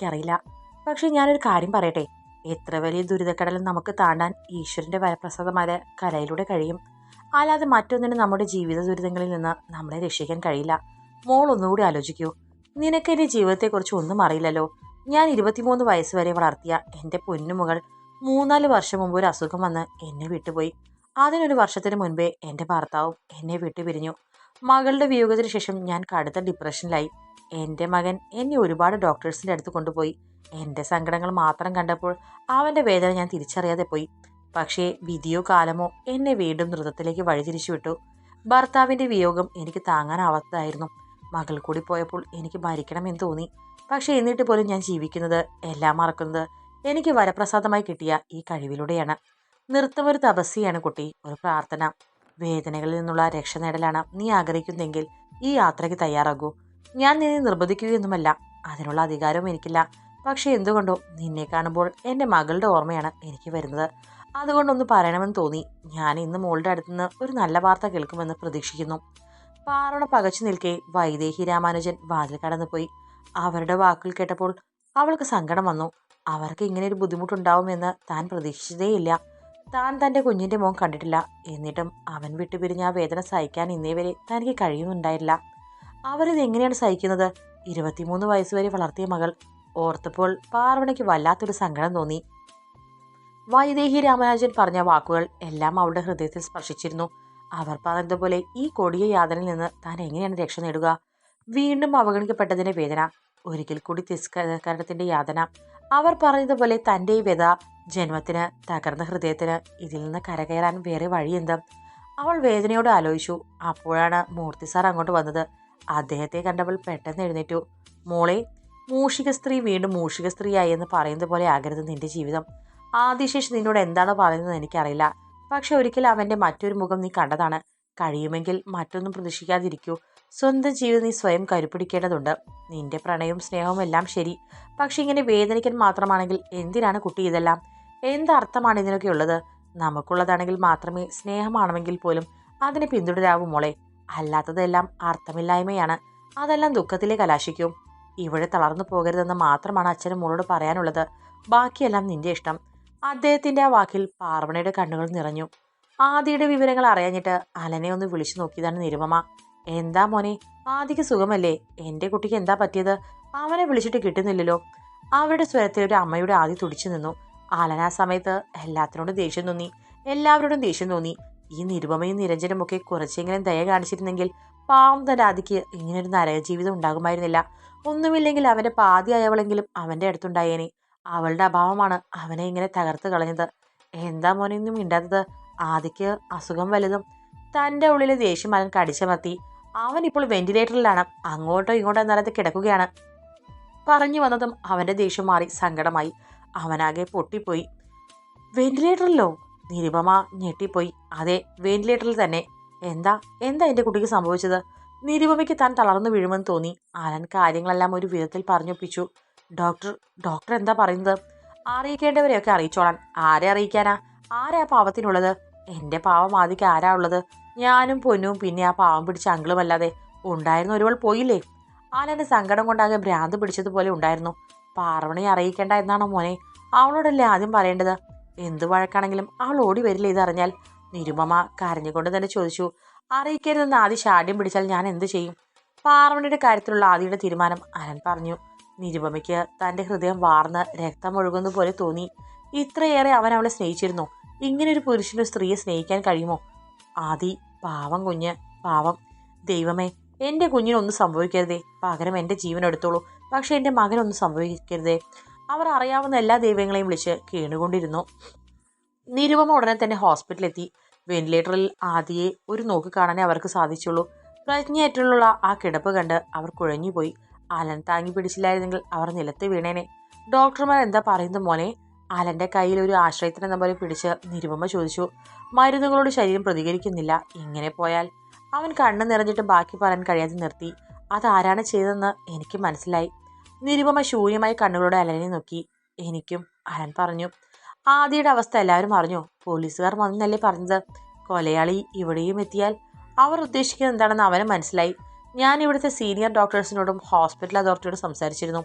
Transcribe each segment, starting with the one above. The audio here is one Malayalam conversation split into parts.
എനിക്കറിയില്ല. പക്ഷേ ഞാനൊരു കാര്യം പറയട്ടെ. എത്ര വലിയ ദുരിതക്കടലും നമുക്ക് താണ്ടാൻ ഈശ്വരന്റെ വരപ്രസാദമായ കലയിലൂടെ കഴിയും. അല്ലാതെ മറ്റൊന്നിനും നമ്മുടെ ജീവിത ദുരിതങ്ങളിൽ നിന്ന് നമ്മളെ രക്ഷിക്കാൻ കഴിയില്ല. മോൾ ഒന്നുകൂടി ആലോചിക്കൂ. നിനക്ക് എന്റെ ജീവിതത്തെക്കുറിച്ച് ഒന്നും അറിയില്ലല്ലോ. ഞാൻ ഇരുപത്തിമൂന്ന് വയസ്സ് വരെ വളർത്തിയ എന്റെ പൊന്നുമകൾ മൂന്നാൽ വർഷം മുമ്പ് ഒരു അസുഖം വന്ന് എന്നെ വിട്ടുപോയി. അതിനൊരു വർഷത്തിന് മുൻപേ എന്റെ ഭർത്താവും എന്നെ വിട്ടുപിരിഞ്ഞു. മകളുടെ വിയോഗത്തിന് ശേഷം ഞാൻ കടുത്ത ഡിപ്രഷനിലായി എന്റെ മകൻ എന്നെ ഒരുപാട് ഡോക്ടേഴ്സിന്റെ അടുത്ത് കൊണ്ടുപോയി. എന്റെ സങ്കടങ്ങൾ മാത്രം കണ്ടപ്പോൾ അവന്റെ വേദന ഞാൻ തിരിച്ചറിയാതെ പോയി. പക്ഷേ വിധിയോ കാലമോ എന്നെ വീണ്ടും നൃത്തത്തിലേക്ക് വഴിതിരിച്ചു വിട്ടു. ഭർത്താവിന്റെ വിയോഗം എനിക്ക് താങ്ങാനാവാത്തതായിരുന്നു. മകൾ കൂടി പോയപ്പോൾ എനിക്ക് മരിക്കണമെന്ന് തോന്നി. പക്ഷേ എന്നിട്ട് പോലും ഞാൻ ജീവിക്കുന്നത് എല്ലാം മറക്കുന്നത് എനിക്ക് വരപ്രസാദമായി കിട്ടിയ ഈ കഴിവിലൂടെയാണ്. നൃത്തം ഒരു തപസ്സിയാണ് കുട്ടി ഒരു പ്രാർത്ഥന. വേദനകളിൽ നിന്നുള്ള രക്ഷ നേടലാണ് നീ ആഗ്രഹിക്കുന്നെങ്കിൽ ഈ യാത്രയ്ക്ക് തയ്യാറാകൂ. ഞാൻ നിന്നെ നിർബന്ധിക്കുകയൊന്നുമല്ല. അതിനുള്ള അധികാരവും എനിക്കില്ല. പക്ഷേ എന്തുകൊണ്ടോ നിന്നെ കാണുമ്പോൾ എന്റെ മകളുടെ ഓർമ്മയാണ് എനിക്ക് വരുന്നത്. അതുകൊണ്ടൊന്ന് പറയണമെന്ന് തോന്നി. ഞാൻ ഇന്ന് മോളുടെ അടുത്തുനിന്ന് ഒരു നല്ല വാർത്ത കേൾക്കുമെന്ന് പ്രതീക്ഷിക്കുന്നു. പാറണ പകച്ചു നിൽക്കെ വൈദേഹി രാമാനുജൻ വാതിൽ കടന്നുപോയി. അവരുടെ വാക്കുകൾ കേട്ടപ്പോൾ അവൾക്ക് സങ്കടം വന്നു. അവർക്ക് ഇങ്ങനെ ഒരു ബുദ്ധിമുട്ടുണ്ടാവുമെന്ന് താൻ പ്രതീക്ഷിച്ചതേയില്ല. താൻ തന്റെ കുഞ്ഞിന്റെ മോൻ കണ്ടിട്ടില്ല. എന്നിട്ടും അവൻ വിട്ടുപിരിഞ്ഞ ആ വേദന സഹിക്കാൻ ഇന്നേ വരെ തനിക്ക് കഴിയുന്നുണ്ടായില്ല. അവരിത് എങ്ങനെയാണ് സഹിക്കുന്നത്? ഇരുപത്തിമൂന്ന് വയസ്സുവരെ വളർത്തിയ മകൾ. ഓർത്തപ്പോൾ പാർവണയ്ക്ക് വല്ലാത്തൊരു സങ്കടം തോന്നി. വൈദേഹി രാമരാജൻ പറഞ്ഞ വാക്കുകൾ എല്ലാം അവളുടെ ഹൃദയത്തിൽ സ്പർശിച്ചിരുന്നു. അവർ പറഞ്ഞതുപോലെ ഈ കൊടിയ യാതനയിൽ നിന്ന് താൻ എങ്ങനെയാണ് രക്ഷ നേടുക? വീണ്ടും അവഗണിക്കപ്പെട്ടതിന്റെ വേദന. ഒരിക്കൽ കൂടി തിസ്കരണത്തിന്റെ യാതന. അവർ പറഞ്ഞതുപോലെ തന്റെ ഈ വ്യത ജന്മത്തിന് തകർന്ന ഹൃദയത്തിന് ഇതിൽ നിന്ന് കരകയറാൻ വേറെ വഴിയെന്ത്? അവൾ വേദനയോട് ആലോചിച്ചു. അപ്പോഴാണ് മൂർത്തി സാർ അങ്ങോട്ട് വന്നത്. അദ്ദേഹത്തെ കണ്ടപ്പോൾ പെട്ടെന്ന് എഴുന്നേറ്റു. മോളെ മൂഷിക സ്ത്രീ വീണ്ടും മൂഷിക സ്ത്രീയായി എന്ന് പറയുന്നത് പോലെ ആകരുത് നിന്റെ ജീവിതം. ആദിശേഷ് നിന്നോട് എന്താണ് പറയുന്നത് എനിക്കറിയില്ല. പക്ഷെ ഒരിക്കൽ അവന്റെ മറ്റൊരു മുഖം നീ കണ്ടതാണ്. കഴിയുമെങ്കിൽ മറ്റൊന്നും പ്രതീക്ഷിക്കാതിരിക്കൂ. സ്വന്തം ജീവിതം നീ സ്വയം കരുപിടിക്കേണ്ടതുണ്ട് നിന്റെ പ്രണയവും സ്നേഹവും എല്ലാം ശരി. പക്ഷെ ഇങ്ങനെ വേദനിക്കാൻ മാത്രമാണെങ്കിൽ എന്തിനാണ് കുട്ടി ഇതെല്ലാം? എന്തർത്ഥമാണ് ഇതിനൊക്കെ ഉള്ളത്? നമുക്കുള്ളതാണെങ്കിൽ മാത്രമേ സ്നേഹമാണെങ്കിൽ പോലും അതിനെ പിന്തുടരാവൂ മോളെ. അല്ലാത്തതെല്ലാം അർത്ഥമില്ലായ്മയാണ്. അതെല്ലാം ദുഃഖത്തിലെ കലാശിക്കും. ഇവിടെ തളർന്നു പോകരുതെന്ന് മാത്രമാണ് അച്ഛനും മോളോട് പറയാനുള്ളത്. ബാക്കിയെല്ലാം നിന്റെ ഇഷ്ടം. അദ്ദേഹത്തിന്റെ ആ വാക്കിൽ പാർവണയുടെ കണ്ണുകൾ നിറഞ്ഞു. ആദിയുടെ വിവരങ്ങൾ അറിയാഞ്ഞിട്ട് അലനെ ഒന്ന് വിളിച്ചു നോക്കിയതാണ് നിരുപമ. എന്താ മോനെ ആദിക്ക് സുഖമല്ലേ? എന്റെ കുട്ടിക്ക് എന്താ പറ്റിയത്? അവനെ വിളിച്ചിട്ട് കിട്ടുന്നില്ലല്ലോ. അവരുടെ സ്വരത്തിൽ ഒരു അമ്മയുടെ ആദി തുടിച്ചു നിന്നു. ആലന ആ സമയത്ത് എല്ലാത്തിനോടും ദേഷ്യം തോന്നി. എല്ലാവരോടും ദേഷ്യം തോന്നി. ഈ നിരുപമയും നിരഞ്ജനും ഒക്കെ കുറച്ചെങ്കിലും ദയ കാണിച്ചിരുന്നെങ്കിൽ പാവം തന്റെ ആദിക്ക് ഇങ്ങനൊരു നരകജീവിതം ഉണ്ടാകുമായിരുന്നില്ല. ഒന്നുമില്ലെങ്കിൽ അവന്റെ പാതിയായവളെങ്കിലും അവന്റെ അടുത്തുണ്ടായേനെ. അവളുടെ അഭാവമാണ് അവനെ ഇങ്ങനെ തകർത്ത് കളഞ്ഞത്. എന്താ മോനെയൊന്നും മിണ്ടാത്തത്? ആദിക്ക് അസുഖം വലുതും തന്റെ ഉള്ളിലെ ദേഷ്യം അവൻ കടിച്ചമർത്തി. അവൻ ഇപ്പോൾ വെന്റിലേറ്ററിലാണ്. അങ്ങോട്ടോ ഇങ്ങോട്ടോ നിലത്ത് കിടക്കുകയാണ്. പറഞ്ഞു വന്നതും അവന്റെ ദേഷ്യം മാറി സങ്കടമായി. അവനാകെ പൊട്ടിപ്പോയി. വെന്റിലേറ്ററിലോ? നിരുപമ ഞെട്ടിപ്പോയി. അതെ വെന്റിലേറ്ററിൽ തന്നെ. എന്താ? എന്താ എന്റെ കുട്ടിക്ക് സംഭവിച്ചത്? നിരുപമയ്ക്ക് താൻ തളർന്നു വീഴുമെന്ന് തോന്നി. ആലൻ കാര്യങ്ങളെല്ലാം ഒരു വിധത്തിൽ പറഞ്ഞൊപ്പിച്ചു. ഡോക്ടർ ഡോക്ടർ എന്താ പറയുന്നത്? അറിയിക്കേണ്ടവരെയൊക്കെ അറിയിച്ചോളാൻ. ആരെ അറിയിക്കാനാ? ആരാ പാവത്തിനുള്ളത്? എന്റെ പാവം ആദ്യം ആരാ ഉള്ളത്? ഞാനും പൊന്നും പിന്നെ ആ പാവം പിടിച്ച അങ്കിളുമല്ലാതെ ഉണ്ടായിരുന്ന ഒരുവൾ പോയില്ലേ? ആലന്റെ സങ്കടം കൊണ്ടാകെ ഭ്രാന്ത് പിടിച്ചതുപോലെ ഉണ്ടായിരുന്നു. പാർവണയെ അറിയിക്കേണ്ട എന്നാണോ മോനെ? അവളോടല്ലേ ആദ്യം പറയേണ്ടത്? എന്തു വഴക്കാണെങ്കിലും അവൾ ഓടി വരില്ല ഇതറിഞ്ഞാൽ. നിരുപമ കരഞ്ഞുകൊണ്ട് തന്നെ ചോദിച്ചു അറിയിക്കരുതെന്ന് ആദ്യ ഷാഠ്യം പിടിച്ചാൽ ഞാൻ എന്ത് ചെയ്യും? പാർവണിയുടെ കാര്യത്തിലുള്ള ആദിയുടെ തീരുമാനം അരൻ പറഞ്ഞു. നിരുപമയ്ക്ക് തന്റെ ഹൃദയം വാർന്ന് രക്തം രക്തമൊഴുകുന്ന പോലെ തോന്നി. ഇത്രയേറെ അവൻ അവളെ സ്നേഹിച്ചിരുന്നു. ഇങ്ങനെ ഒരു പുരുഷന് സ്ത്രീയെ സ്നേഹിക്കാൻ കഴിയുമോ? ആദി പാവം കുഞ്ഞ് പാവം. ദൈവമേ എന്റെ കുഞ്ഞിനൊന്നും സംഭവിക്കരുതേ. പകരം എന്റെ ജീവൻ എടുത്തോളൂ. പക്ഷേ എന്റെ മകനൊന്നും സംഭവിക്കരുതേ. അവർ അറിയാവുന്ന എല്ലാ ദൈവങ്ങളെയും വിളിച്ച് കേണുകൊണ്ടിരുന്നു നിരുപമ ഉടനെ തന്നെ ഹോസ്പിറ്റലിലെത്തി. വെന്റിലേറ്ററിൽ ആദിയെ ഒരു നോക്ക് കാണാനേ അവർക്ക് സാധിച്ചുള്ളൂ. പ്രജ്ഞയേറ്റുള്ള ആ കിടപ്പ് കണ്ട് അവർ കുഴഞ്ഞുപോയി. ആലൻ താങ്ങി പിടിച്ചില്ലായിരുന്നെങ്കിൽ അവർ നിലത്ത് വീണേനെ. ഡോക്ടർമാർ എന്താ പറയുന്നത് മോനെ? ആലന്റെ കയ്യിൽ ഒരു ആശ്രയത്തിനെന്ന പോലെ പിടിച്ച് നിരുപമ ചോദിച്ചു. മരുന്നുകളോട് ശരീരം പ്രതികരിക്കുന്നില്ല. ഇങ്ങനെ പോയാൽ? അവൻ കണ്ണു നിറഞ്ഞിട്ട് ബാക്കി പറയാൻ കഴിയാതെ നിർത്തി. അതാരാണ് ചെയ്തതെന്ന് എനിക്ക് മനസ്സിലായി. നിരുപമ ശൂന്യമായി കണ്ണുകളോടെ അലനെ നോക്കി എനിക്കും അലൻ പറഞ്ഞു. ആദിയുടെ അവസ്ഥ എല്ലാവരും അറിഞ്ഞു. പോലീസുകാർ വന്നല്ലേ പറഞ്ഞത്? കൊലയാളി ഇവിടെയും എത്തിയാൽ അവർ ഉദ്ദേശിക്കുന്നത് എന്താണെന്ന് അവന് മനസ്സിലായി. ഞാൻ ഇവിടുത്തെ സീനിയർ ഡോക്ടേഴ്സിനോടും ഹോസ്പിറ്റൽ അതോറിറ്റിയോടും സംസാരിച്ചിരുന്നു.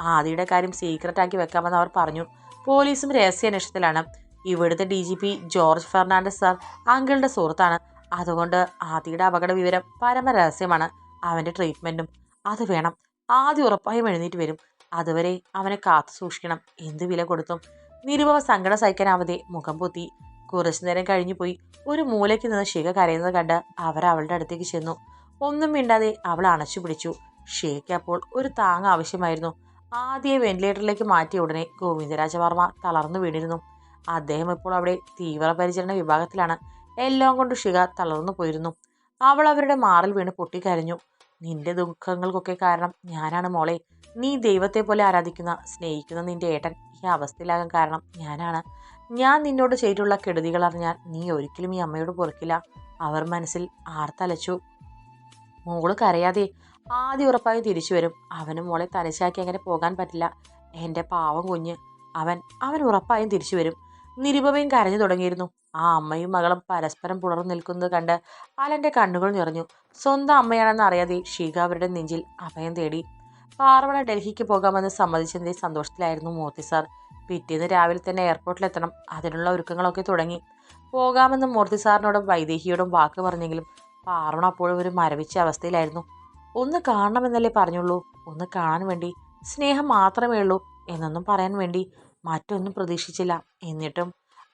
ആദിയുടെ കാര്യം സീക്രട്ട് ആക്കി വെക്കാമെന്ന് അവർ പറഞ്ഞു. പോലീസും രഹസ്യാന്വേഷണത്തിലാണ്. ഇവിടുത്തെ D G P George Fernandes sir അങ്കിളുടെ സുഹൃത്താണ്. അതുകൊണ്ട് ആദിയുടെ അപകട വിവരം പരമരഹസ്യമാണ്. അവന്റെ ട്രീറ്റ്മെന്റും അത് വേണം. ആദ്യം ഉറപ്പായും എഴുന്നേറ്റ് വരും. അതുവരെ അവനെ കാത്തു സൂക്ഷിക്കണം. എന്ത് വില കൊടുത്തും നിരുപമ സങ്കടം സഹിക്കാനാവതെ മുഖം പൊത്തി. കുറച്ചു നേരം കഴിഞ്ഞു പോയി. ഒരു മൂലയ്ക്ക് നിന്ന് ശിഖ കരയുന്നത് കണ്ട് അവർ അവളുടെ അടുത്തേക്ക് ചെന്നു. ഒന്നും മിണ്ടാതെ അവൾ അണച്ചു പിടിച്ചു. ഷേക്ക് അപ്പോൾ ഒരു താങ് ആവശ്യമായിരുന്നു. ആദ്യ വെന്റിലേറ്ററിലേക്ക് മാറ്റിയ ഉടനെ ഗോവിന്ദരാജവർമ്മ തളർന്നു വീണിരുന്നു. അദ്ദേഹം ഇപ്പോൾ അവിടെ തീവ്രപരിചരണ വിഭാഗത്തിലാണ്. എല്ലാം കൊണ്ട് ഷിക തളർന്നു പോയിരുന്നു. അവൾ അവരുടെ മാറിൽ വീണ് പൊട്ടിക്കരഞ്ഞു. നിന്റെ ദുഃഖങ്ങൾക്കൊക്കെ കാരണം ഞാനാണ് മോളെ. നീ ദൈവത്തെ പോലെ ആരാധിക്കുന്ന സ്നേഹിക്കുന്ന നിന്റെ ഏട്ടൻ ഈ അവസ്ഥയിലാകാൻ കാരണം ഞാനാണ്. ഞാൻ നിന്നോട് ചെയ്തിട്ടുള്ള കെടുതികൾ അറിഞ്ഞാൽ നീ ഒരിക്കലും ഈ അമ്മയോട് പൊറുക്കില്ല. അവർ മനസ്സിൽ ആർത്തലച്ചു. മോൾ കരയാതെ ആദ്യം ഉറപ്പായും തിരിച്ചു വരും. അവന് മോളെ തലശാക്കി അങ്ങനെ പോകാൻ പറ്റില്ല. എന്റെ പാവം കുഞ്ഞ്. അവൻ അവൻ ഉറപ്പായും തിരിച്ചു വരും. നിരുപമയും കരഞ്ഞു തുടങ്ങിയിരുന്നു. ആ അമ്മയും മകളും പരസ്പരം പുണർന്നു നിൽക്കുന്നത് കണ്ട് അലന്റെ കണ്ണുകൾ നിറഞ്ഞു. സ്വന്തം അമ്മയാണെന്ന് അറിയാതെ ഷീക അവരുടെ നെഞ്ചിൽ അഭയം തേടി. പാർവണ ഡൽഹിക്ക് പോകാമെന്ന് സമ്മതിച്ചതിന്റെ സന്തോഷത്തിലായിരുന്നു മൂർത്തി സാർ. പിറ്റേന്ന് രാവിലെ തന്നെ എയർപോർട്ടിലെത്തണം. അതിനുള്ള ഒരുക്കങ്ങളൊക്കെ തുടങ്ങി. പോകാമെന്ന് മൂർത്തി സാറിനോടും വൈദേഹിയോടും വാക്ക് പറഞ്ഞെങ്കിലും പാർവണ അപ്പോഴും ഒരു മരവിച്ച അവസ്ഥയിലായിരുന്നു. ഒന്ന് കാണണമെന്നല്ലേ പറഞ്ഞുള്ളൂ. ഒന്ന് കാണാൻ വേണ്ടി. സ്നേഹം മാത്രമേ ഉള്ളൂ. എന്നൊന്നും പറയാൻ വേണ്ടി. മറ്റൊന്നും പ്രതീക്ഷിച്ചില്ല. എന്നിട്ടും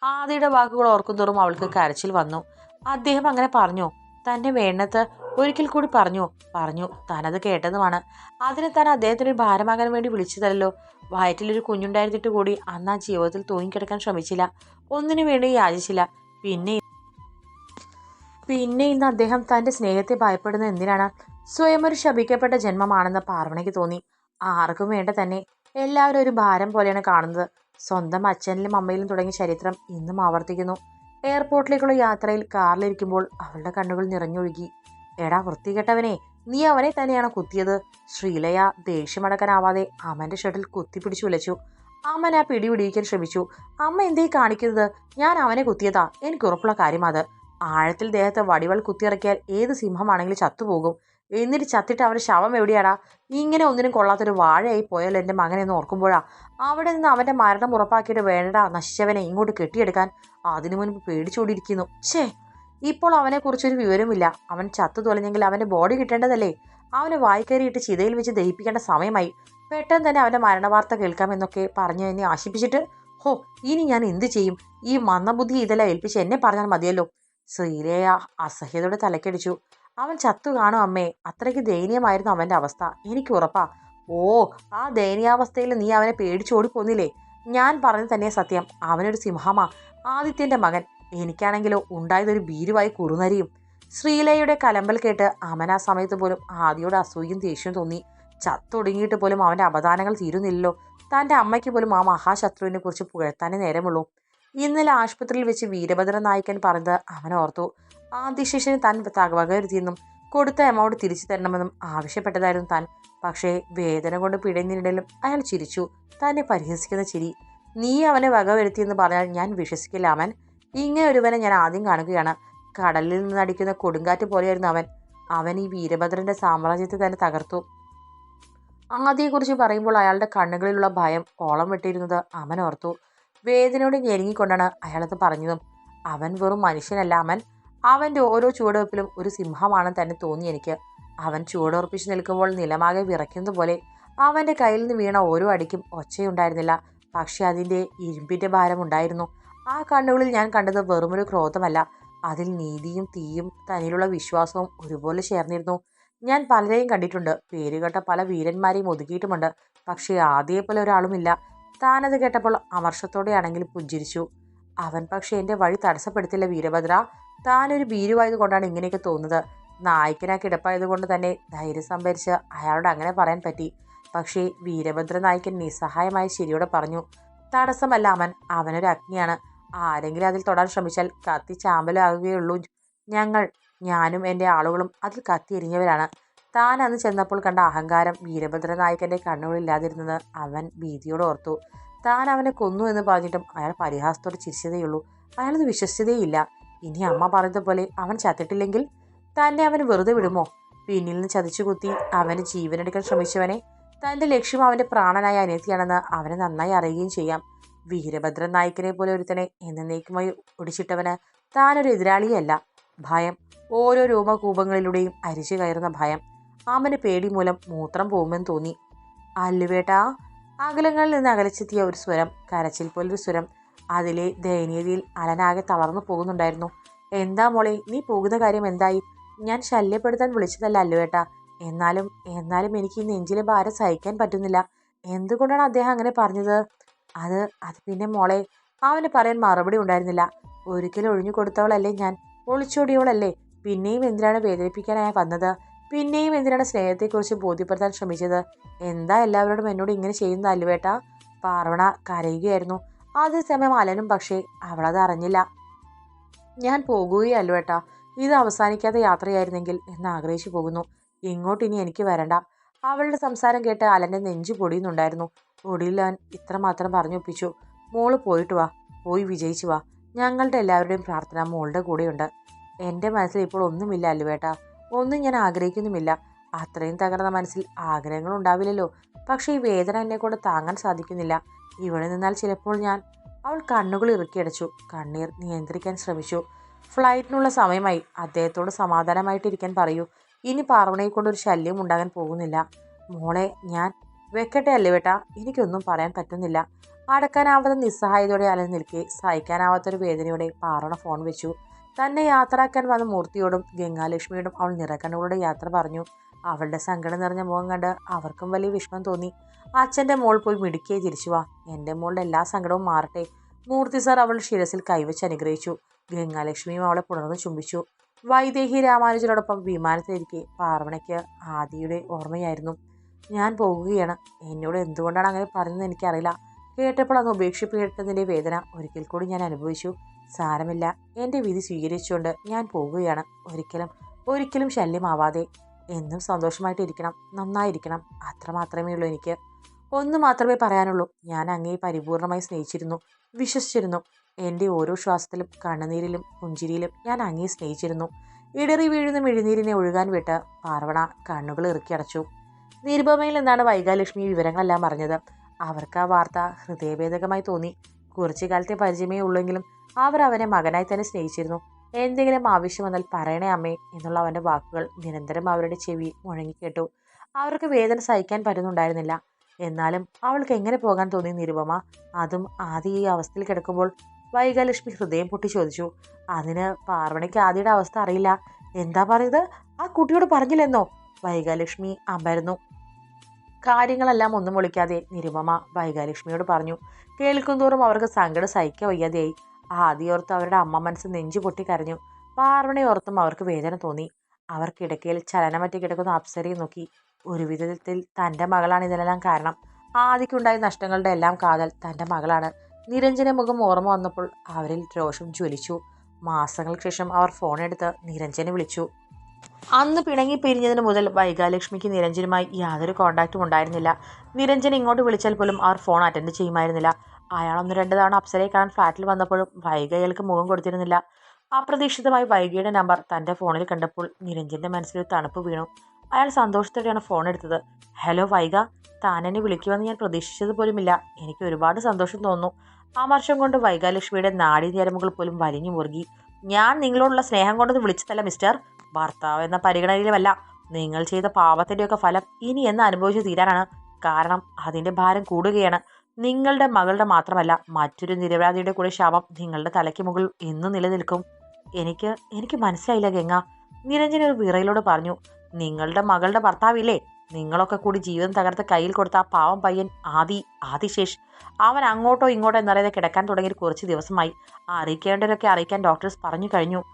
ആദിയുടെ വാക്കുകൾ ഓർക്കുന്തോറും അവൾക്ക് കരച്ചിൽ വന്നു. അദ്ദേഹം അങ്ങനെ പറഞ്ഞു. തന്നെ വേണ്ടത് ഒരിക്കൽ കൂടി പറഞ്ഞു. പറഞ്ഞു. താനത് കേട്ടതുമാണ്. അതിന് താൻ അദ്ദേഹത്തിന് ഭാരമാകാൻ വേണ്ടി വിളിച്ചതല്ലോ. വയറ്റിലൊരു കുഞ്ഞുണ്ടായിരുന്നിട്ട് കൂടി അന്ന് ആ ജീവിതത്തിൽ തൂങ്ങിക്കിടക്കാൻ ശ്രമിച്ചില്ല. ഒന്നിനു വേണ്ടി യാചിച്ചില്ല. പിന്നെ പിന്നെ ഇന്ന് അദ്ദേഹം തന്റെ സ്നേഹത്തെ ഭയപ്പെടുന്നത് എന്തിനാണ്? സ്വയം ഒരു ശപിക്കപ്പെട്ട ജന്മമാണെന്ന് പാർവണയ്ക്ക് തോന്നി. ആർക്കും വേണ്ട തന്നെ. എല്ലാവരും ഒരു ഭാരം പോലെയാണ് കാണുന്നത്. സ്വന്തം അച്ഛനിലും അമ്മയിലും തുടങ്ങിയ ചരിത്രം ഇന്നും ആവർത്തിക്കുന്നു. എയർപോർട്ടിലേക്കുള്ള യാത്രയിൽ കാറിലിരിക്കുമ്പോൾ അവളുടെ കണ്ണുകൾ നിറഞ്ഞൊഴുകി. എടാ വൃത്തികെട്ടവനെ നീ അവനെ തന്നെയാണ് കുത്തിയത്? ശ്രീലയ ദേഷ്യമടക്കാനാവാതെ അമ്മന്റെ ഷർട്ടിൽ കുത്തിപ്പിടിച്ചു വിളിച്ചു അമ്മൻ ആ പിടി പിടിയിക്കാൻ ശ്രമിച്ചു. അമ്മ എന്തേ കാണിക്കുന്നത് ഞാൻ അവനെ കുത്തിയതാ. എനിക്ക് ഉറപ്പുള്ള കാര്യം അത്. ആഴത്തിൽ ദേഹത്തെ വടിവൾ കുത്തിയിറക്കിയാൽ ഏത് സിംഹമാണെങ്കിലും ചത്തുപോകും. എന്നിട്ട് ചത്തിട്ട് അവന്റെ ശവം എവിടെയാടാ? ഇങ്ങനെ ഒന്നിനും കൊള്ളാത്തൊരു വാഴയായി പോയാലോ എന്റെ മകനെന്ന് ഓർക്കുമ്പോഴാ. അവിടെ നിന്ന് അവന്റെ മരണം ഉറപ്പാക്കിയിട്ട് വേണ്ടടാ നശിച്ചവനെ ഇങ്ങോട്ട് കെട്ടിയെടുക്കാൻ. അതിനു മുൻപ് പേടിച്ചോടിയിരിക്കുന്നു ഛേ ഇപ്പോൾ അവനെക്കുറിച്ചൊരു വിവരമില്ല അവൻ ചത്തു തൊലഞ്ഞെങ്കിൽ അവന്റെ ബോഡി കിട്ടേണ്ടതല്ലേ? അവനെ വായിക്കയറിയിട്ട് ചിതയിൽ വെച്ച് ദഹിപ്പിക്കേണ്ട സമയമായി. പെട്ടെന്ന് തന്നെ അവന്റെ മരണവാർത്ത കേൾക്കാമെന്നൊക്കെ പറഞ്ഞു എന്നെ ആശിപ്പിച്ചിട്ട് ഹോ ഇനി ഞാൻ എന്ത് ചെയ്യും? ഈ മന്ദബുദ്ധി ഇതെല്ലാം ഏൽപ്പിച്ച് എന്നെ പറഞ്ഞാൽ മതിയല്ലോ. ശ്രീരേയ അസഹ്യതയോടെ തലക്കടിച്ചു. അവൻ ചത്തു കാണും അമ്മേ. അത്രയ്ക്ക് ദയനീയമായിരുന്നു അവന്റെ അവസ്ഥ. എനിക്ക് ഉറപ്പാ. ഓ ആ ദയനീയാവസ്ഥയിൽ നീ അവനെ പേടിച്ചോടിപ്പോന്നില്ലേ? ഞാൻ പറഞ്ഞു തന്നെ സത്യം. അവനൊരു സിംഹമാ. ആദിത്യന്റെ മകൻ. എനിക്കാണെങ്കിലോ ഉണ്ടായതൊരു ഭീരുവായി കുറുനരിയും. ശ്രീലയുടെ കലമ്പൽ കേട്ട് അവൻ ആ സമയത്ത് പോലും ആദിയോട് അസൂയും ദേഷ്യവും തോന്നി. ചത്തൊടുങ്ങിയിട്ട് പോലും അവന്റെ അപദാനങ്ങൾ തീരുന്നില്ലല്ലോ. തന്റെ അമ്മയ്ക്ക് പോലും ആ മഹാശത്രുവിനെ കുറിച്ച് പുകഴ്ത്താനേ നേരമുള്ളൂ. ഇന്നലെ ആശുപത്രിയിൽ വെച്ച് വീരഭദ്രൻ നായിക്കൻ പറഞ്ഞത് അവൻ ഓർത്തു. ആദിശേഷന് താൻ വകവരുത്തിയെന്നും കൊടുത്ത എമൗണ്ട് തിരിച്ചു തരണമെന്നും ആവശ്യപ്പെട്ടതായിരുന്നു താൻ. പക്ഷേ വേദന കൊണ്ട് പിടഞ്ഞിടലും അയാൾ ചിരിച്ചു. തന്നെ പരിഹസിക്കുന്ന ചിരി. നീ അവനെ വക വരുത്തിയെന്ന് പറഞ്ഞാൽ ഞാൻ വിശ്വസിക്കില്ല അവൻ ഇങ്ങനെ ഒരുവനെ ഞാൻ ആദ്യം കാണുകയാണ്. കടലിൽ നിന്ന് അടിക്കുന്ന കൊടുങ്കാറ്റ് പോലെയായിരുന്നു അവൻ. അവൻ ഈ വീരഭദ്രന്റെ സാമ്രാജ്യത്തെ തന്നെ തകർത്തു. ആദ്യയെക്കുറിച്ച് പറയുമ്പോൾ അയാളുടെ കണ്ണുകളിലുള്ള ഭയം ഓളം വിട്ടിരുന്നത് അവൻ ഓർത്തു. വേദനയോട് ഞെരുങ്ങിക്കൊണ്ടാണ് അയാളത് പറഞ്ഞതും. അവൻ വെറും മനുഷ്യനല്ല അവൻ അവന്റെ ഓരോ ചുവടുവെപ്പിലും ഒരു സിംഹമാണെന്ന് തന്നെ തോന്നി എനിക്ക്. അവൻ ചുവടുറപ്പിച്ച് നിൽക്കുമ്പോൾ നിലമാകെ വിറയ്ക്കുന്നത് പോലെ അവന്റെ കയ്യിൽ നിന്ന് വീണ ഓരോ അടിക്കും ഒച്ചയുണ്ടായിരുന്നില്ല. പക്ഷെ അതിന്റെ ഇരുമ്പിന്റെ ഭാരം ഉണ്ടായിരുന്നു. ആ കണ്ണുകളിൽ ഞാൻ കണ്ടത് വെറുമൊരു ക്രോധമല്ല. അതിൽ നീതിയും തീയും തന്നിലുള്ള വിശ്വാസവും ഒരുപോലെ ചേർന്നിരുന്നു. ഞാൻ പലരെയും കണ്ടിട്ടുണ്ട്. പേരുകെട്ട പല വീരന്മാരെയും ഒതുക്കിയിട്ടുമുണ്ട്. പക്ഷേ ആദ്യപോലെ ഒരാളുമില്ല. താനത് കേട്ടപ്പോൾ അമർഷത്തോടെയാണെങ്കിലും പുഞ്ചിരിച്ചു. അവൻ പക്ഷേ എന്റെ വഴി തടസ്സപ്പെടുത്തില്ല വീരഭദ്ര. താനൊരു ഭീരുവായതുകൊണ്ടാണ് ഇങ്ങനെയൊക്കെ തോന്നുന്നത്. നായ്ക്കനാ കിടപ്പായതുകൊണ്ട് തന്നെ ധൈര്യം സംഭരിച്ച് അയാളോട് അങ്ങനെ പറയാൻ പറ്റി. പക്ഷേ വീരഭദ്ര നായ്ക്കൻ നിസ്സഹായമായി ശരിയോടെ പറഞ്ഞു തടസ്സമല്ല അവൻ അവനൊരു അഗ്നിയാണ്. ആരെങ്കിലും അതിൽ തൊടാൻ ശ്രമിച്ചാൽ കത്തി ചാമ്പലാകുകയുള്ളൂ. ഞങ്ങൾ ഞാനും എന്റെ ആളുകളും അതിൽ കത്തി എരിഞ്ഞവരാണ് താൻ അന്ന് ചെന്നപ്പോൾ കണ്ട അഹങ്കാരം വീരഭദ്ര നായകന്റെ കണ്ണുകളില്ലാതിരുന്നത് അവൻ ഭീതിയോട് ഓർത്തു. താൻ അവനെ കൊന്നു എന്ന് പറഞ്ഞിട്ടും അയാൾ പരിഹാസത്തോടെ ചിരിച്ചതേയുള്ളൂ. അയാളത് വിശ്വസിച്ചതേയില്ല. ഇനി അമ്മ പറഞ്ഞതുപോലെ അവൻ ചത്തിട്ടില്ലെങ്കിൽ തന്നെ അവൻ വെറുതെ വിടുമോ? പിന്നിൽ നിന്ന് ചതിച്ചു കുത്തി അവന് ജീവനെടുക്കാൻ ശ്രമിച്ചവനെ തന്റെ ലക്ഷ്യം അവന്റെ പ്രാണനായ അനിയത്തിയാണെന്ന് അവനെ നന്നായി അറിയുകയും ചെയ്യാം. വീരഭദ്രൻ നായ്ക്കനെ പോലെ ഒരുത്തനെ എന്നേക്കുമായി ഒടിച്ചിട്ടവന് താനൊരു എതിരാളിയല്ല. ഭയം. ഓരോ രൂപകൂപങ്ങളിലൂടെയും അരിച്ചു കയറുന്ന ഭയം. അവന് പേടി മൂലം മൂത്രം പോകുമെന്ന് തോന്നി. അല്ലുവേട്ടാ അകലങ്ങളിൽ നിന്ന് അകലച്ചെത്തിയ ഒരു സ്വരം കരച്ചിൽ പോലൊരു സ്വരം അതിലെ ദയനീയതയിൽ അലനാകെ തളർന്നു പോകുന്നുണ്ടായിരുന്നു. എന്താ മോളെ നീ പോകുന്ന കാര്യം എന്തായി? ഞാൻ ശല്യപ്പെടുത്താൻ വിളിച്ചതല്ല അല്ലുവേട്ടാ എന്നാലും എന്നാലും എനിക്ക് ഈ നെഞ്ചിലെ ഭാരം സഹിക്കാൻ പറ്റുന്നില്ല. എന്തുകൊണ്ടാണ് അദ്ദേഹം അങ്ങനെ പറഞ്ഞത്? അത് അത് പിന്നെ മോളെ അവന് പറയാൻ മറുപടി ഉണ്ടായിരുന്നില്ല. ഒരിക്കലും ഒഴിഞ്ഞു കൊടുത്തവളല്ലേ ഞാൻ. ഒളിച്ചോടിയവളല്ലേ. പിന്നെയും എന്തിനാണ് വേദനിപ്പിക്കാനായി വന്നത്? പിന്നെയും എന്തിനാണ് സ്നേഹത്തെക്കുറിച്ച് ബോധ്യപ്പെടുത്താൻ ശ്രമിച്ചത്? എന്താ എല്ലാവരോടും എന്നോട് ഇങ്ങനെ ചെയ്യുന്നത് അല്ലുവേട്ട പാർവണ കരയുകയായിരുന്നു. അതേസമയം അലനും പക്ഷേ അവളത് അറിഞ്ഞില്ല. ഞാൻ പോകുകയല്ലോ ഏട്ടാ. ഇത് അവസാനിക്കാത്ത യാത്രയായിരുന്നെങ്കിൽ എന്ന് ആഗ്രഹിച്ചു പോകുന്നു. ഇങ്ങോട്ട് ഇനി എനിക്ക് വരണ്ട. അവളുടെ സംസാരം കേട്ട് അലന്റെ നെഞ്ചു പൊടിയുന്നുണ്ടായിരുന്നു. ഒടുവിൽ അവൻ ഇത്രമാത്രം പറഞ്ഞൊപ്പിച്ചു. മോൾ പോയിട്ട് വാ. പോയി വിജയിച്ചു വാ. ഞങ്ങളുടെ എല്ലാവരുടെയും പ്രാർത്ഥന മോളുടെ കൂടെയുണ്ട്. എന്റെ മനസ്സിൽ ഇപ്പോൾ ഒന്നുമില്ല അല്ലുവേട്ടാ ഒന്നും ഞാൻ ആഗ്രഹിക്കുന്നുമില്ല. അത്രയും തകർന്ന മനസ്സിൽ ആഗ്രഹങ്ങൾ ഉണ്ടാവില്ലല്ലോ. പക്ഷേ ഈ വേദന എന്നെ കൊണ്ട് താങ്ങാൻ സാധിക്കുന്നില്ല. ഇവിടെ നിന്നാൽ ചിലപ്പോൾ ഞാൻ അവൾ കണ്ണുകൾ ഇറുക്കിയടച്ചു കണ്ണീർ നിയന്ത്രിക്കാൻ ശ്രമിച്ചു. ഫ്ലൈറ്റിനുള്ള സമയമായി. അദ്ദേഹത്തോട് സമാധാനമായിട്ടിരിക്കാൻ പറയൂ. ഇനി പാർവണയെ കൊണ്ടൊരു ശല്യം ഉണ്ടാകാൻ പോകുന്നില്ല. മോളെ ഞാൻ വെക്കട്ടെ അല്ലേ വേട്ടാ? എനിക്കൊന്നും പറയാൻ പറ്റുന്നില്ല. അടക്കാനാവാത്ത നിസ്സഹായതയോടെ അലൻ നിൽക്കെ സഹിക്കാനാവാത്തൊരു വേദനയോടെ പാർവണ ഫോൺ വെച്ചു. തന്നെ യാത്രയാക്കാൻ വന്ന മൂർത്തിയോടും ഗംഗാലക്ഷ്മിയോടും അവൾ നിറക്കണ്ണുകളുടെ യാത്ര പറഞ്ഞു. അവളുടെ സങ്കടം നിറഞ്ഞ മുഖം കണ്ട് അവർക്കും വലിയ വിഷമം തോന്നി. അച്ഛന്റെ മോൾ പോയി മിടുക്കിയെ തിരിച്ചു വാ. എന്റെ മോളുടെ എല്ലാ സങ്കടവും മാറട്ടെ. മൂർത്തി സാർ അവൾ ശിരസിൽ കൈവച്ച് അനുഗ്രഹിച്ചു. ഗംഗാലക്ഷ്മിയും അവളെ പുണർന്ന് ചുംബിച്ചു. വൈദേഹി രാമാനുജനോടൊപ്പം വിമാനത്തിലിരിക്കെ പാർവണയ്ക്ക് ആദിയുടെ ഓർമ്മയായിരുന്നു. ഞാൻ പോകുകയാണ് എന്നോട് എന്തുകൊണ്ടാണ് അങ്ങനെ പറഞ്ഞതെന്ന് എനിക്കറിയില്ല. കേട്ടപ്പോൾ അന്ന് ഉപേക്ഷിക്കപ്പെട്ടതിന്റെ വേദന ഒരിക്കൽ കൂടി ഞാൻ അനുഭവിച്ചു. സാരമില്ല. എന്റെ വിധി സ്വീകരിച്ചുകൊണ്ട് ഞാൻ പോകുകയാണ് ഒരിക്കലും ഒരിക്കലും ശല്യമാവാതെ. എന്നും സന്തോഷമായിട്ടിരിക്കണം നന്നായിരിക്കണം. അത്ര മാത്രമേ ഉള്ളൂ എനിക്ക്. ഒന്ന് മാത്രമേ പറയാനുള്ളൂ. ഞാൻ അങ്ങേ പരിപൂർണമായി സ്നേഹിച്ചിരുന്നു വിശ്വസിച്ചിരുന്നു. എന്റെ ഓരോ ശ്വാസത്തിലും കണ്ണുനീരിലും പുഞ്ചിരിയിലും ഞാൻ അങ്ങേ സ്നേഹിച്ചിരുന്നു. ഇടറി വീഴുന്ന മിഴിനീരിനെ ഒഴുകാൻ വിട്ട് പാർവണ കണ്ണുകൾ ഇറുക്കിയടച്ചു നിരുപമയിൽ നിന്നാണ് വൈകാലക്ഷ്മി വിവരങ്ങളെല്ലാം അറിഞ്ഞത്. അവർക്ക് ആ വാർത്ത ഹൃദയഭേദകമായി തോന്നി. കുറച്ചു കാലത്തെ പരിചയമേ ഉള്ളെങ്കിലും അവർ അവനെ മകനായി തന്നെ സ്നേഹിച്ചിരുന്നു. എന്തെങ്കിലും ആവശ്യം വന്നാൽ പറയണേ അമ്മേ എന്നുള്ള അവന്റെ വാക്കുകൾ നിരന്തരം അവരുടെ ചെവി മുഴങ്ങിക്കേട്ടു അവർക്ക് വേദന സഹിക്കാൻ പറ്റുന്നുണ്ടായിരുന്നില്ല. എന്നാലും അവൾക്ക് എങ്ങനെ പോകാൻ തോന്നി നിരുപമ? അതും ആദ്യ ഈ അവസ്ഥയിൽ കിടക്കുമ്പോൾ വൈകാലക്ഷ്മി ഹൃദയം പൊട്ടി ചോദിച്ചു. അതിന് പാർവണിക്ക് ആദ്യയുടെ അവസ്ഥ അറിയില്ല. എന്താ പറയുന്നത് ആ കുട്ടിയോട് പറഞ്ഞില്ലെന്നോ? വൈകാലക്ഷ്മി അമ്പരുന്നു. കാര്യങ്ങളെല്ലാം ഒന്നും വിളിക്കാതെ നിരുപമ വൈകാലക്ഷ്മിയോട് പറഞ്ഞു. കേൾക്കുന്തോറും അവർക്ക് സങ്കടം സഹിക്കാൻ വയ്യാതെയായി. ആദ്യോർത്ത് അവരുടെ അമ്മ മനസ്സ് നെഞ്ചു പൊട്ടി കരഞ്ഞു. പാർവണയോർത്തും അവർക്ക് വേദന തോന്നി. അവർ കിടക്കയിൽ ചലനമറ്റി കിടക്കുന്ന അപ്സരയെ നോക്കി. ഒരു വിധത്തിൽ തന്റെ മകളാണ് ഇതിനെല്ലാം കാരണം. ആദിക്കുണ്ടായ നഷ്ടങ്ങളുടെ എല്ലാം കാതൽ തന്റെ മകളാണ്. നിരഞ്ജന മുഖം ഓർമ്മ വന്നപ്പോൾ അവരിൽ രോഷം ജ്വലിച്ചു. മാസങ്ങൾക്ക് ശേഷം അവർ ഫോണെടുത്ത് നിരഞ്ജനെ വിളിച്ചു. അന്ന് പിണങ്ങി പിരിഞ്ഞതിന് മുതൽ വൈകാലക്ഷ്മിക്ക് നിരഞ്ജനുമായി യാതൊരു കോണ്ടാക്റ്റും ഉണ്ടായിരുന്നില്ല. നിരഞ്ജൻ ഇങ്ങോട്ട് വിളിച്ചാൽ പോലും അവർ ഫോൺ അറ്റൻഡ് ചെയ്യുമായിരുന്നില്ല. അയാൾ ഒന്ന് രണ്ട് തവണ അപ്സരയെ കാണാൻ ഫ്ലാറ്റിൽ വന്നപ്പോഴും വൈഗ അയാൾക്ക് മുഖം കൊടുത്തിരുന്നില്ല. അപ്രതീക്ഷിതമായി വൈഗയുടെ നമ്പർ തന്റെ ഫോണിൽ കണ്ടപ്പോൾ നിരഞ്ജന്റെ മനസ്സിൽ തണുപ്പ് വീണു. അയാൾ സന്തോഷത്തോടെയാണ് ഫോൺ എടുത്തത്. ഹലോ വൈഗ താൻ എന്നെ വിളിക്കുമെന്ന് ഞാൻ പ്രതീക്ഷിച്ചത് പോലുമില്ല. എനിക്ക് ഒരുപാട് സന്തോഷം തോന്നുന്നു. ആ വർഷം കൊണ്ട് വൈകാലക്ഷ്മിയുടെ നാടി ഞരമ്പുകൾ പോലും വലിഞ്ഞു മുറുകി. ഞാൻ നിങ്ങളോടുള്ള സ്നേഹം കൊണ്ടത് വിളിച്ചതല്ല മിസ്റ്റർ. ഭർത്താവ് എന്ന പരിഗണനയിലുമല്ല. നിങ്ങൾ ചെയ്ത പാപത്തിന്റെയൊക്കെ ഫലം ഇനി എന്ന് അനുഭവിച്ചു തീരാനാണ്. കാരണം അതിന്റെ ഭാരം കൂടുകയാണ്. നിങ്ങളുടെ മകളുടെ മാത്രമല്ല മറ്റൊരു നിരപരാധിയുടെ കൂടെ ശവം നിങ്ങളുടെ തലയ്ക്ക് മുകളിൽ എന്നും നിലനിൽക്കും. എനിക്ക് എനിക്ക് മനസ്സിലായില്ല ഗംഗ. നിരഞ്ജൻ ഒരു വിറയിലോട് പറഞ്ഞു നിങ്ങളുടെ മകളുടെ ഭർത്താവില്ലേ? നിങ്ങളൊക്കെ കൂടി ജീവിതം തകർത്ത് കയ്യിൽ കൊടുത്ത ആ പാവം പയ്യൻ ആദി ആദിശേഷ്. അവൻ അങ്ങോട്ടോ ഇങ്ങോട്ടോ എന്നറിയാതെ കിടക്കാൻ തുടങ്ങിയ കുറച്ച് ദിവസമായി. അറിയിക്കേണ്ടവരൊക്കെ അറിയിക്കാൻ ഡോക്ടേഴ്സ് പറഞ്ഞു കഴിഞ്ഞു.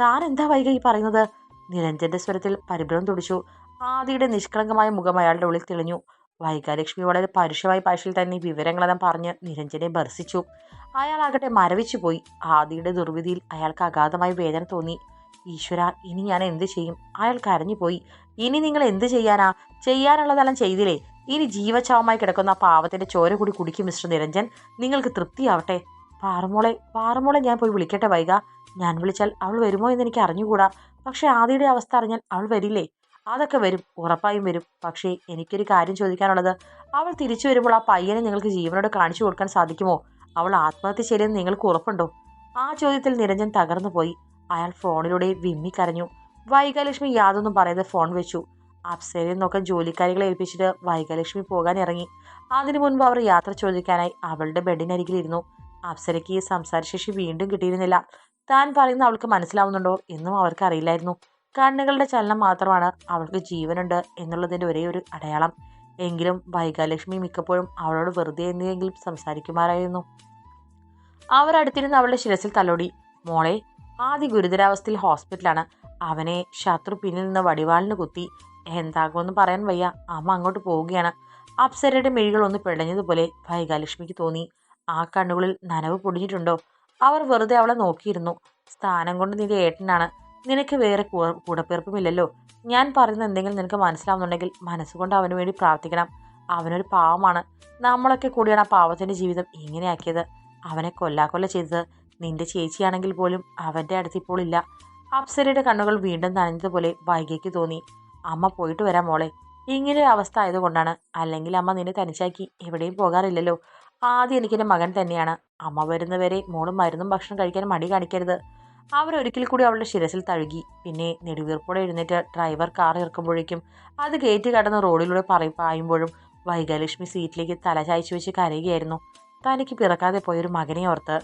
താൻ എന്താ വൈകി ഈ പറയുന്നത്? നിരഞ്ജന്റെ സ്വരത്തിൽ പരിഭ്രമം തുടിച്ചു. ആദിയുടെ നിഷ്കളങ്കമായ മുഖം അയാളുടെ ഉള്ളിൽ തെളിഞ്ഞു. വൈകാലക്ഷ്മി വളരെ പരുഷമായ ഭാഷയിൽ തന്നെ വിവരങ്ങളെല്ലാം പറഞ്ഞ് നിരഞ്ജനെ ഭർസിച്ചു അയാളാകട്ടെ മരവിച്ചു പോയി. ആദിയുടെ ദുർവിധിയിൽ അയാൾക്ക് അഗാധമായ വേദന തോന്നി. ഈശ്വര ഇനി ഞാൻ എന്ത് ചെയ്യും? അയാൾ കരഞ്ഞുപോയി ഇനി നിങ്ങൾ എന്ത് ചെയ്യാനാ? ചെയ്യാനുള്ളതെല്ലാം ചെയ്തില്ലേ? ഇനി ജീവചാവമായി കിടക്കുന്ന ആ പാവത്തിന്റെ ചോര കൂടി കുടിക്കും മിസ്റ്റർ നിരഞ്ജൻ. നിങ്ങൾക്ക് തൃപ്തിയാവട്ടെ. പാറമോളെ പാറമോളെ ഞാൻ പോയി വിളിക്കട്ടെ വൈക ഞാൻ വിളിച്ചാൽ അവൾ വരുമോ എന്ന് എനിക്ക് അറിഞ്ഞുകൂടാ. പക്ഷെ ആദിയുടെ അവസ്ഥ അറിഞ്ഞാൽ അവൾ വരില്ലേ? അതൊക്കെ വരും ഉറപ്പായും വരും. പക്ഷേ എനിക്കൊരു കാര്യം ചോദിക്കാനുള്ളത്. അവൾ തിരിച്ചു വരുമ്പോൾ ആ പയ്യനെ നിങ്ങൾക്ക് ജീവനോട് കാണിച്ചു കൊടുക്കാൻ സാധിക്കുമോ? അവൾ ആത്മഹത്യ ചെയ്തെന്ന് നിങ്ങൾക്ക് ഉറപ്പുണ്ടോ? ആ ചോദ്യത്തിൽ നിരഞ്ജൻ തകർന്നു പോയി. അയാൾ ഫോണിലൂടെ വിമ്മി കരഞ്ഞു. വൈകാലക്ഷ്മി യാതൊന്നും പറയാതെ ഫോൺ വെച്ചു. അപ്സരയിൽ നോക്കാൻ ജോലിക്കാരികളെ ഏൽപ്പിച്ചിട്ട് വൈകാലക്ഷ്മി പോകാൻ ഇറങ്ങി അതിനു മുൻപ് അവർ യാത്ര ചോദിക്കാനായി അവളുടെ ബെഡിനരികിലിരുന്നു. അപ്സരയ്ക്ക് സംസാരശേഷി വീണ്ടും കിട്ടിയിരുന്നില്ല. താൻ പറയുന്ന അവൾക്ക് മനസ്സിലാവുന്നുണ്ടോ എന്നും അവർക്ക് അറിയില്ലായിരുന്നു. കണ്ണുകളുടെ ചലനം മാത്രമാണ് അവൾക്ക് ജീവനുണ്ട് എന്നുള്ളതിന്റെ ഒരേ ഒരു അടയാളം. എങ്കിലും വൈകാലക്ഷ്മി മിക്കപ്പോഴും അവളോട് വെറുതെ എന്തെങ്കിലും സംസാരിക്കുമാറായിരുന്നു. അവർ അടുത്തിരുന്ന് അവളുടെ ശിരസിൽ തലോടി. മോളെ ആദ്യ ഗുരുതരാവസ്ഥയിൽ ഹോസ്പിറ്റലാണ്. അവനെ ശത്രു പിന്നിൽ നിന്ന് വടിവാളിന് കുത്തി. എന്താകുമെന്ന് പറയാൻ വയ്യ. അമ്മ അങ്ങോട്ട് പോവുകയാണ്. അപ്സരയുടെ മിഴികൾ ഒന്ന് പിടഞ്ഞതുപോലെ വൈകാലക്ഷ്മിക്ക് തോന്നി. ആ കണ്ണുകളിൽ നനവ് പൊടിഞ്ഞിട്ടുണ്ടോ? അവർ വെറുതെ അവളെ നോക്കിയിരുന്നു. സ്ഥാനം കൊണ്ട് നിന്റെ ഏട്ടനാണ്. നിനക്ക് വേറെ കൂടപ്പിറപ്പുമില്ലല്ലോ. ഞാൻ പറയുന്ന എന്തെങ്കിലും നിനക്ക് മനസ്സിലാവുന്നുണ്ടെങ്കിൽ മനസ്സുകൊണ്ട് അവന് വേണ്ടി പ്രാർത്ഥിക്കണം. അവനൊരു പാവമാണ്. നമ്മളൊക്കെ കൂടിയാണ് ആ പാവത്തിന്റെ ജീവിതം ഇങ്ങനെയാക്കിയത്. അവനെ കൊല്ലാക്കൊല്ല ചെയ്തത്. നിന്റെ ചേച്ചിയാണെങ്കിൽ പോലും അവന്റെ അടുത്ത് ഇപ്പോൾ ഇല്ല. അപ്സരയുടെ കണ്ണുകൾ വീണ്ടും നനഞ്ഞതുപോലെ വൈകിക്ക് തോന്നി. അമ്മ പോയിട്ട് വരാം മോളെ. ഇങ്ങനെ ഒരു അവസ്ഥ ആയതുകൊണ്ടാണ്. അല്ലെങ്കിൽ അമ്മ നിന്നെ തനിച്ചാക്കി എവിടെയും പോകാറില്ലല്ലോ. ആദ്യം എനിക്കെന്റെ മകൻ തന്നെയാണ്. അമ്മ വരുന്നവരെ മോളും മരുന്നും ഭക്ഷണം കഴിക്കാൻ മടി കാണിക്കരുത്. അവരൊരിക്കൽ കൂടി അവളുടെ ശിരസിൽ തഴുകി. പിന്നെ നെടുവീർപ്പോടെ എഴുന്നേറ്റ് ഡ്രൈവർ കാർ ഇറക്കുമ്പോഴേക്കും അത് ഗേറ്റ് കടന്ന് റോഡിലൂടെ പറയും പായുമ്പോഴും വൈകാലക്ഷ്മി സീറ്റിലേക്ക് തല ചായച്ചു വെച്ച് കരയുകയായിരുന്നു. തനിക്ക് പിറക്കാതെ പോയൊരു മകനെ ഓർത്ത്